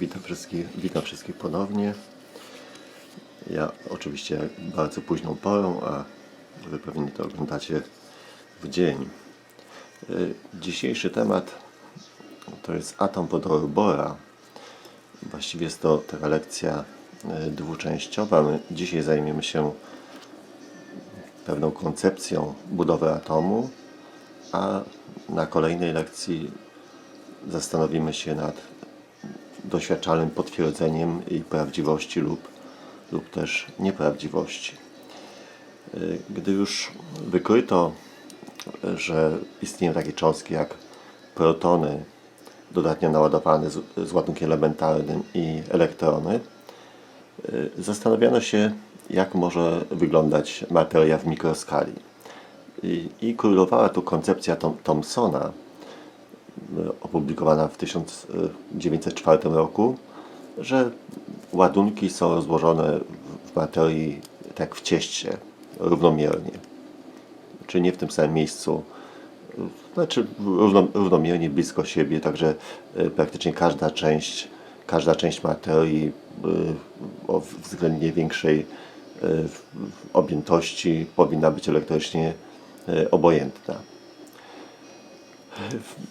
Witam wszystkich, witam wszystkich ponownie. Ja oczywiście bardzo późną porą, a Wy pewnie to oglądacie w dzień. Y, Dzisiejszy temat to jest atom wodoru Bora. Właściwie jest to taka lekcja y, dwuczęściowa. My dzisiaj zajmiemy się pewną koncepcją budowy atomu, a na kolejnej lekcji zastanowimy się nad doświadczalnym potwierdzeniem jej prawdziwości lub, lub też nieprawdziwości. Y, Gdy już wykryto, że istnieją takie cząstki jak protony dodatnio naładowane z, z ładunkiem elementarnym i elektrony, y, zastanawiano się, jak może wyglądać materia w mikroskali. I, i królowała tu koncepcja Thomsona, opublikowana w 1904 roku, że ładunki są rozłożone w- materii tak w cieście, równomiernie. Czy nie w tym samym miejscu, znaczy równo, równomiernie blisko siebie, także e, praktycznie każda część, każda część materii e, o względnie większej e, objętości powinna być elektrycznie e, obojętna.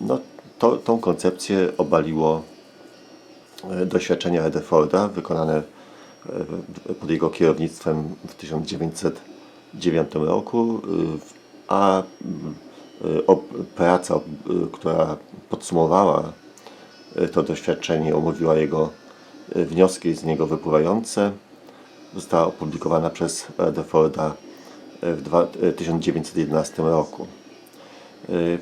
No, to, tą koncepcję obaliło e, doświadczenia Rutherforda wykonane e, pod jego kierownictwem w 1909 roku, w- a praca, która podsumowała to doświadczenie, omówiła jego wnioski z niego wypływające, została opublikowana przez Rutherforda y, w dwa- y, 1911 roku. Y,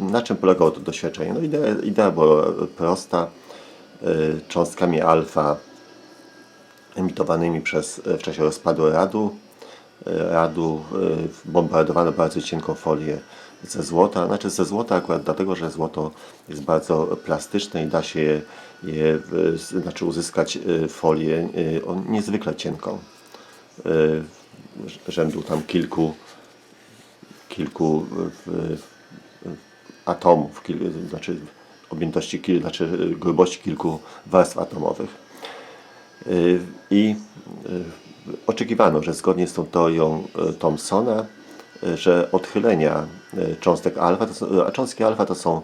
Na czym polegało to doświadczenie? No idea, idea była prosta. Y, Cząstkami alfa emitowanymi przez, y, w czasie rozpadu radu, radu bombardowano bardzo cienką folię ze złota. Znaczy ze złota akurat dlatego, że złoto jest bardzo plastyczne i da się je, je znaczy uzyskać folię niezwykle cienką. Rzędu tam kilku kilku atomów, znaczy objętości, znaczy grubości kilku warstw atomowych. Y, I y, oczekiwano, że zgodnie z tą teorią y, Thomsona, y, że odchylenia y, cząstek alfa, są, a cząstki alfa to są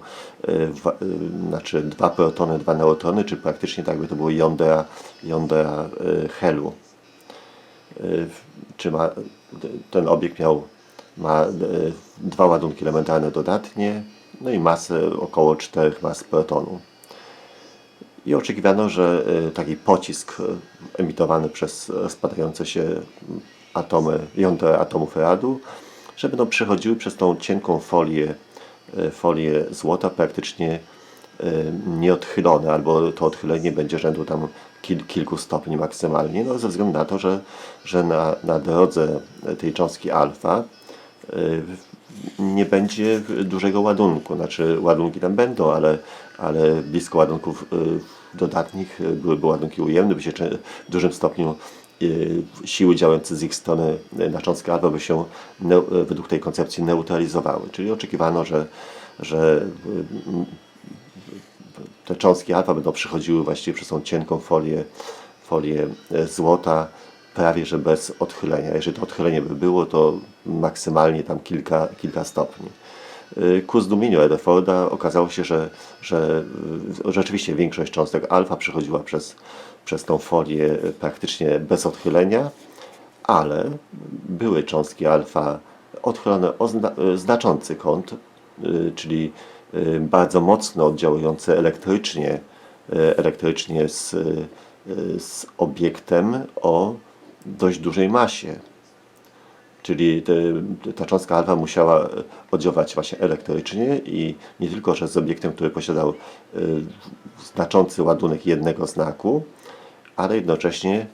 y, y, znaczy dwa protony, dwa neutrony, czy praktycznie tak by to było jądra, jądra y, helu y, czy ma, ten obiekt miał ma dwa ładunki elementarne dodatnie, no i masę około 4 mas protonu. I oczekiwano, że e, taki pocisk e, emitowany przez rozpadające się atomy, jądra atomów radu, że będą przechodziły przez tą cienką folię, e, folię złota praktycznie nieodchylone, albo to odchylenie będzie rzędu tam kil, kilku stopni maksymalnie, no ze względu na to, że, że na, na drodze tej cząstki alfa y, nie będzie dużego ładunku. Znaczy ładunki tam będą, ale, ale blisko ładunków y, dodatnich byłyby ładunki ujemne, by się w dużym stopniu y, siły działające z ich strony y, na cząstkę alfa by się według tej koncepcji neutralizowały. Czyli oczekiwano, że, że te cząstki alfa będą przechodziły właściwie przez tą cienką folię, folię złota, prawie że bez odchylenia. Jeżeli to odchylenie by było, to maksymalnie tam kilka, kilka stopni. Y, Ku zdumieniu Rutherforda okazało się, że, że y, rzeczywiście większość cząstek alfa przechodziła przez, przez tą folię praktycznie bez odchylenia, ale były cząstki alfa odchylone o zna, y, znaczący kąt, czyli bardzo mocno oddziałujące elektrycznie, elektrycznie z, z obiektem o dość dużej masie. Czyli te, ta cząstka alfa musiała oddziaływać właśnie elektrycznie i nie tylko, że z obiektem, który posiadał y, znaczący ładunek jednego znaku, ale jednocześnie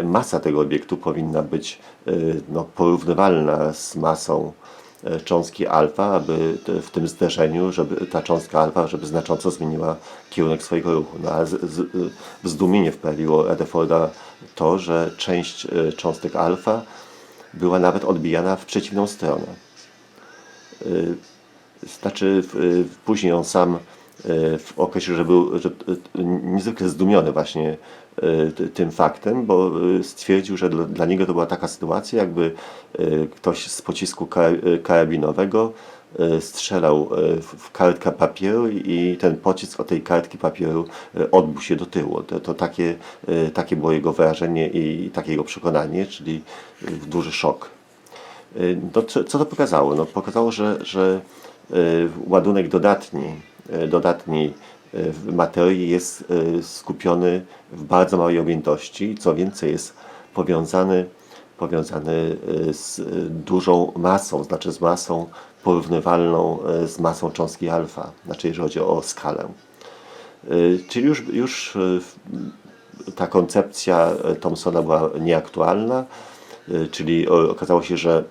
y, masa tego obiektu powinna być y, no, porównywalna z masą y, cząstki alfa, aby te- w tym zderzeniu, żeby ta cząstka alfa, żeby znacząco zmieniła kierunek swojego ruchu. No, a z, z, y, w zdumienie wprawiło Rutherforda to, że część y, cząstek alfa była nawet odbijana w przeciwną stronę. Y, Znaczy, y, później on sam określił, że był że, e, niezwykle zdumiony właśnie e, ty- tym faktem, bo e, stwierdził, że dla, niego to była taka sytuacja, jakby e, ktoś z pocisku ka- e, karabinowego e, strzelał e, w kartkę papieru i ten pocisk od tej kartki papieru e, odbił się do tyłu. To, to takie, e, takie było jego wrażenie i takie jego przekonanie, czyli e, duży szok. No, co, co to pokazało? No, pokazało, że, że ładunek dodatni, dodatni w materii jest skupiony w bardzo małej objętości, co więcej jest powiązany, powiązany y, z y, dużą masą, znaczy z masą porównywalną y, z masą cząstki alfa, znaczy jeżeli chodzi o skalę. Czyli już, już ta koncepcja Thomsona była nieaktualna, czyli okazało się, że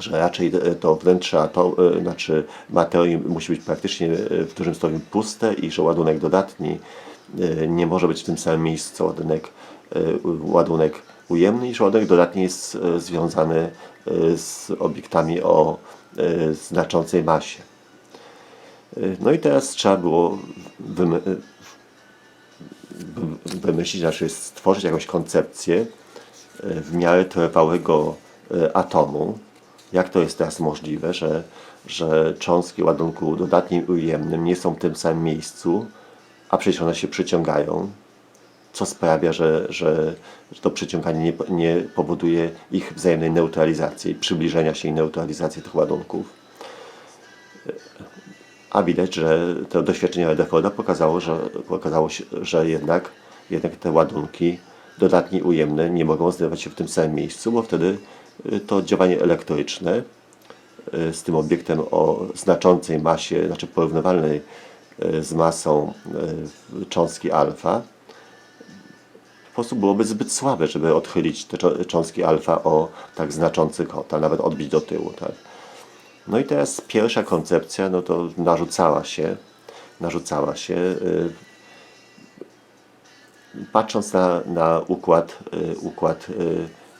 że raczej to wnętrze atom, znaczy materii musi być praktycznie w dużym stopniu puste i że ładunek dodatni nie może być w tym samym miejscu co ładunek, ładunek ujemny i że ładunek dodatni jest e, związany e, z obiektami o e, znaczącej masie. No i teraz trzeba było wymy- wy- wymyślić, znaczy stworzyć jakąś koncepcję w miarę trwałego atomu. Jak to jest teraz możliwe, że, że cząstki ładunku dodatnim i ujemnym nie są w tym samym miejscu, a przecież one się przyciągają, co sprawia, że, że, to przyciąganie nie, nie powoduje ich wzajemnej neutralizacji, przybliżenia się i neutralizacji tych ładunków. A widać, że to doświadczenie Rutherforda pokazało, że, pokazało się, że jednak, jednak te ładunki dodatnie ujemne nie mogą znajdować się w tym samym miejscu, bo wtedy y, to działanie elektryczne y, z tym obiektem o znaczącej masie, znaczy porównywalnej y, z masą cząstki alfa, po byłoby zbyt słabe, żeby odchylić te czą- cząstki alfa o tak znaczący kąt, a nawet odbić do tyłu. Tak? No i teraz pierwsza koncepcja, no to narzucała się, narzucała się, y, patrząc na, na układ, y, układ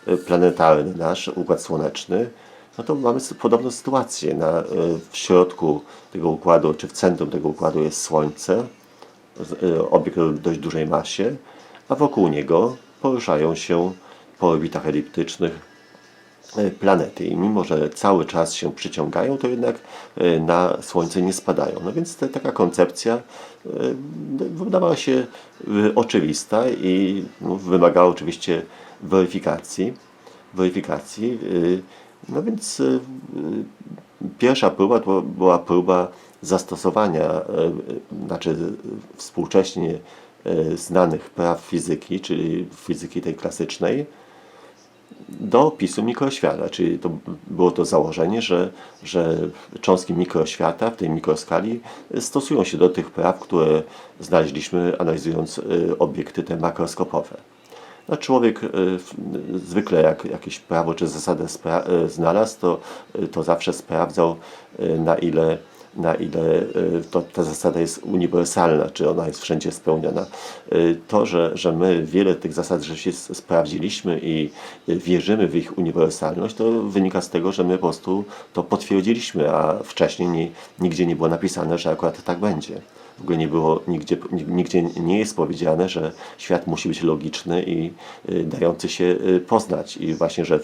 y, y, planetarny nasz, układ słoneczny, no to mamy podobną sytuację. Na, y, w środku tego układu, czy w centrum tego układu jest Słońce, z- y, obiekt o dość dużej masie, a wokół niego poruszają się po orbitach eliptycznych e, planety i mimo, że cały czas się przyciągają, to jednak e, na Słońce nie spadają. No więc te, taka koncepcja e, wydawała się oczywista i no, wymagała oczywiście weryfikacji. weryfikacji. No więc pierwsza próba to była próba zastosowania, znaczy współcześnie znanych praw fizyki, czyli fizyki tej klasycznej, do opisu mikroświata, czyli to było to założenie, że, że cząstki mikroświata w tej mikroskali stosują się do tych praw, które znaleźliśmy analizując y, obiekty te makroskopowe. No, człowiek w- zwykle jak jakieś prawo czy zasadę znalazł, to, to zawsze sprawdzał na ile na ile y, to, ta zasada jest uniwersalna, czy ona jest wszędzie spełniona. Y, To, że, że my wiele tych zasad rzeczy sprawdziliśmy i y, wierzymy w ich uniwersalność, to wynika z tego, że my po prostu to potwierdziliśmy, a wcześniej nie, nigdzie nie było napisane, że akurat tak będzie. W ogóle nie było, nigdzie, nigdzie nie jest powiedziane, że świat musi być logiczny i y, dający się y, poznać. I właśnie, że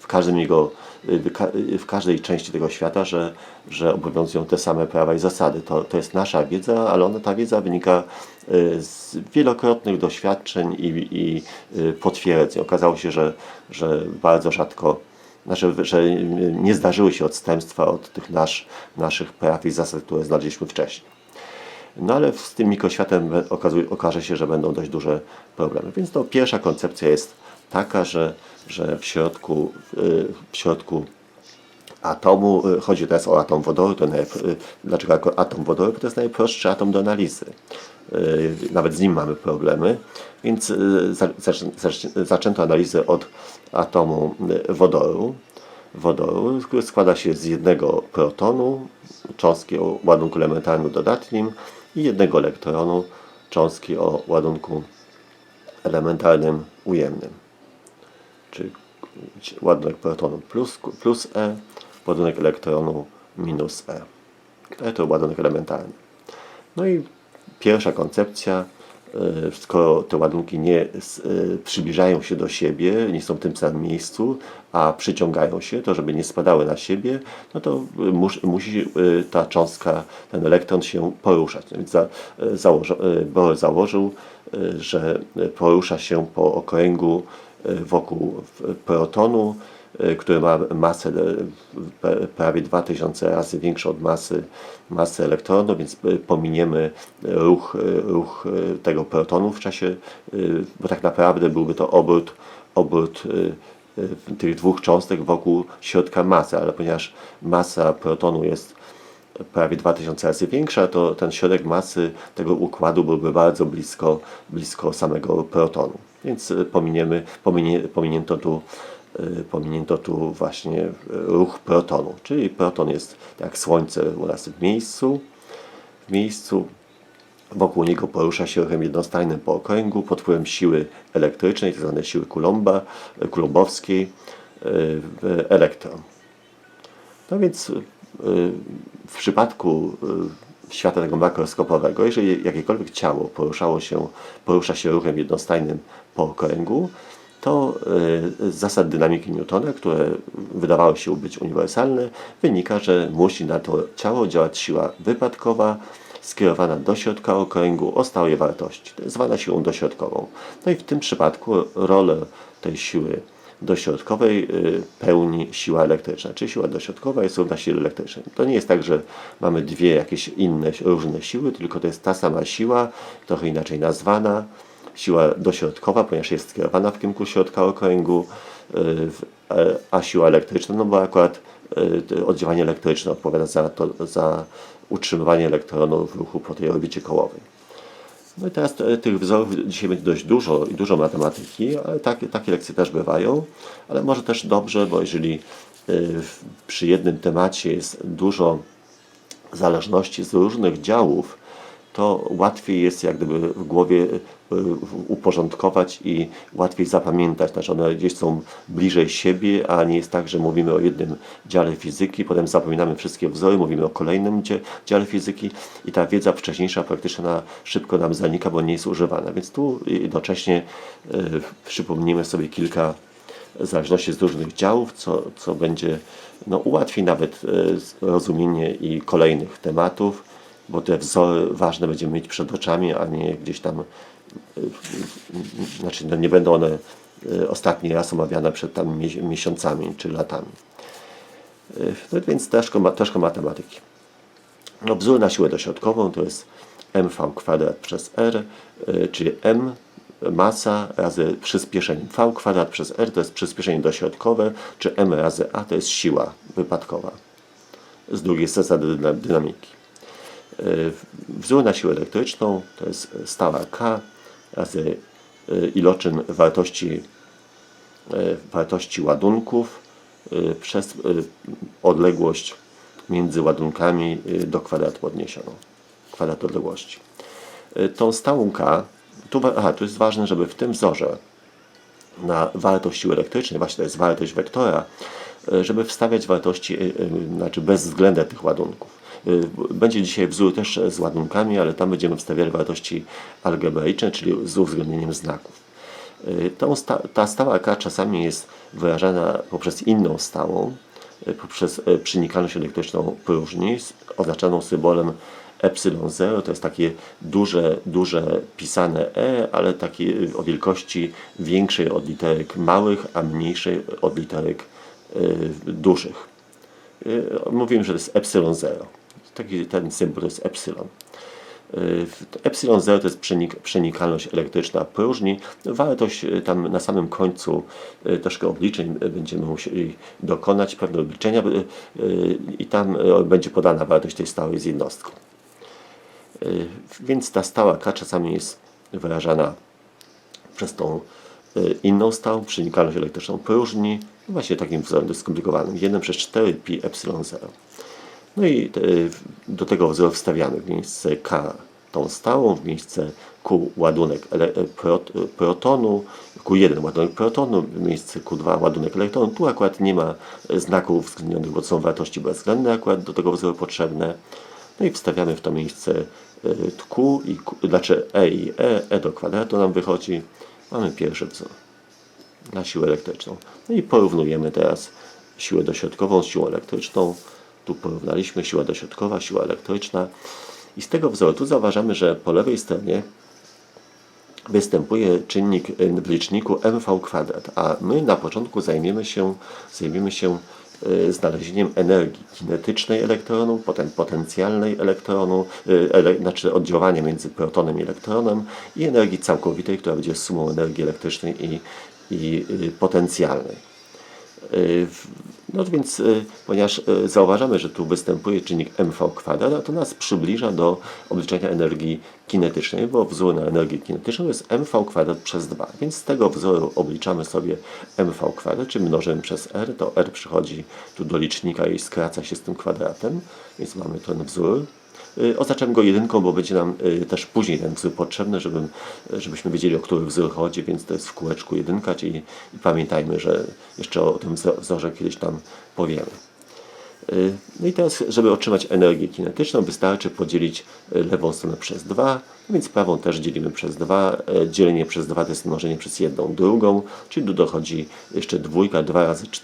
w, każdym jego, y, w ka- w każdej części tego świata, że, że obowiązują te same prawa i zasady. To, to jest nasza wiedza, ale ona, ta wiedza wynika z wielokrotnych doświadczeń i, i potwierdzeń. Okazało się, że, że bardzo rzadko znaczy, że nie zdarzyły się odstępstwa od tych nasz, naszych praw i zasad, które znaleźliśmy wcześniej. No ale z tym mikroświatem okazuje, okaże się, że będą dość duże problemy. Więc to pierwsza koncepcja jest taka, że, że w środku, y, w środku atomu, y, chodzi teraz o atom wodoru, to najp- y, dlaczego atom wodoru? Bo to jest najprostszy atom do analizy. Nawet z nim mamy problemy, więc za- zaczę- zaczę- zaczęto analizę od atomu wodoru. Wodoru, składa się z jednego protonu, cząstki o ładunku elementarnym dodatnim i jednego elektronu, cząstki o ładunku elementarnym ujemnym. Czyli ładunek protonu plus, plus E, ładunek elektronu minus E. To ładunek elementarny. No i pierwsza koncepcja, e, skoro te ładunki nie e, przybliżają się do siebie, nie są w tym samym miejscu, a przyciągają się, to żeby nie spadały na siebie, no to e, mus, musi e, ta cząstka, ten elektron się poruszać. Więc za, e, e, Bohr założył, e, że porusza się po okręgu e, wokół protonu, e, który ma masę e, prawie 2000 razy większą od masy, masy elektronu, więc e, pominiemy ruch, ruch tego protonu w czasie, bo tak naprawdę byłby to obrót, obrót tych dwóch cząstek wokół środka masy, ale ponieważ masa protonu jest prawie 2000 razy większa, to ten środek masy tego układu byłby bardzo blisko, blisko samego protonu. Więc pominiemy, pominie, pominięto, tu, pominięto tu właśnie e, ruch protonu. Czyli proton jest jak Słońce u nas w miejscu, w miejscu Wokół niego porusza się ruchem jednostajnym po okręgu pod wpływem siły elektrycznej, tzw. siły Coulomba, kulumbowskiej, e, w elektron. No więc y, w przypadku y, świata tego makroskopowego, jeżeli jakiekolwiek ciało poruszało się, porusza się ruchem jednostajnym po okręgu, to y, z zasad dynamiki Newtona, które wydawały się być uniwersalne, wynika, że musi na to ciało działać siła wypadkowa skierowana do środka okręgu o stałej wartości, zwana siłą dośrodkową. No i w tym przypadku rolę tej siły dośrodkowej y, pełni siła elektryczna, czyli siła dośrodkowa jest równa sile elektrycznej. To nie jest tak, że mamy dwie jakieś inne, różne siły, tylko to jest ta sama siła, trochę inaczej nazwana, siła dośrodkowa, ponieważ jest skierowana w kierunku środka okręgu, y, e, a siła elektryczna, no bo akurat y, oddziaływanie elektryczne odpowiada za, to, za utrzymywanie elektronu w ruchu po tej orbicie kołowej. No i teraz te, tych wzorów dzisiaj będzie dość dużo i dużo matematyki, ale takie, takie lekcje też bywają, ale może też dobrze, bo jeżeli w- przy jednym temacie jest dużo zależności z różnych działów, to łatwiej jest jak gdyby w głowie uporządkować i łatwiej zapamiętać. Znaczy one gdzieś są bliżej siebie, a nie jest tak, że mówimy o jednym dziale fizyki, potem zapominamy wszystkie wzory, mówimy o kolejnym dziale fizyki i ta wiedza wcześniejsza praktycznie na, szybko nam zanika, bo nie jest używana. Więc tu jednocześnie y, przypomnimy sobie kilka zależności z różnych działów, co, co będzie no, ułatwi nawet e, rozumienie i kolejnych tematów, bo te wzory ważne będziemy mieć przed oczami, a nie gdzieś tam, znaczy no, nie będą one e, ostatni raz omawiane przed tam mie- miesiącami czy latami. E, No więc troszkę, troszkę matematyki. No, wzór na siłę dośrodkową to jest mv kwadrat przez r, y, czyli m masa razy przyspieszenie v kwadrat przez r to jest przyspieszenie dośrodkowe, czy m razy a to jest siła wypadkowa z drugiej zasady dyna- dynamiki. Y, Wzór na siłę elektryczną to jest stała k razy y, iloczyn wartości e, wartości ładunków e, przez e, odległość między ładunkami e, do kwadratu podniesioną. Kwadrat odległości. E, Tą stałą k, tu, aha, tu jest ważne, żeby w tym wzorze na wartość siły elektrycznej, właśnie to jest wartość wektora, e, żeby wstawiać wartości, e, e, znaczy bezwzględne tych ładunków. E, Będzie dzisiaj wzór też z ładunkami, ale tam będziemy wstawiali wartości algebraiczne, czyli z uwzględnieniem znaków. Y, ta stała k czasami jest wyrażana poprzez inną stałą, y, poprzez y, przenikalność elektryczną próżni, oznaczaną symbolem epsilon 0. To jest takie duże, duże pisane e, ale takie y, o wielkości większej od literek małych, a mniejszej od literek y, dużych. Y, Mówimy, że to jest epsilon 0. Taki ten symbol to jest epsilon. Y, Epsilon 0 to jest przenik przenikalność elektryczna próżni. Wartość y, tam na samym końcu y, troszkę obliczeń będziemy musieli dokonać, pewne obliczenia i tam będzie podana wartość tej stałej z jednostką. Więc ta stała k czasami jest wyrażana przez tą inną stałą przenikalność elektryczną próżni, właśnie takim wzorem skomplikowanym, 1 przez 4 pi epsilon 0. No i e, do tego wzoru wstawiamy w miejsce K tą stałą, w miejsce Q ładunek e, e, protonu, Q1 ładunek protonu, w miejsce Q2 ładunek elektronu. Tu akurat nie ma znaków uwzględnionych, bo są wartości bezwzględne akurat do tego wzoru potrzebne. No i wstawiamy w to miejsce Q, i Q, znaczy E i E, E do kwadratu nam wychodzi. Mamy pierwszy wzór na siłę elektryczną. No i porównujemy teraz siłę dośrodkową z siłą elektryczną. Tu porównaliśmy siła dośrodkowa, siła elektryczna. I z tego wzoru tu zauważamy, że po lewej stronie występuje czynnik y, w liczniku mv kwadrat, a my na początku zajmiemy się, zajmiemy się y, znalezieniem energii kinetycznej elektronu, potem potencjalnej elektronu, y, ele, znaczy oddziaływania między protonem i elektronem i energii całkowitej, która będzie sumą energii elektrycznej i, i potencjalnej. No więc, y, ponieważ y, zauważamy, że tu występuje czynnik mv kwadrat, to nas przybliża do obliczenia energii kinetycznej, bo wzór na energię kinetyczną jest mv kwadrat przez 2. Więc z tego wzoru obliczamy sobie mv kwadrat, czy mnożymy przez r, to r przychodzi tu do licznika i skraca się z tym kwadratem, więc mamy ten wzór. Y, Oznaczam go jedynką, bo będzie nam y, też później ten wzór potrzebny, żebyśmy wiedzieli, o który wzór chodzi, więc to jest w kółeczku jedynka, czyli i pamiętajmy, że jeszcze o tym wzo- wzorze kiedyś tam powiemy. Y, No i teraz, żeby otrzymać energię kinetyczną, wystarczy podzielić lewą stronę przez 2, więc prawą też dzielimy przez 2. Dzielenie przez 2 to jest mnożenie przez jedną drugą, czyli tu dochodzi jeszcze dwójka, 2 razy 4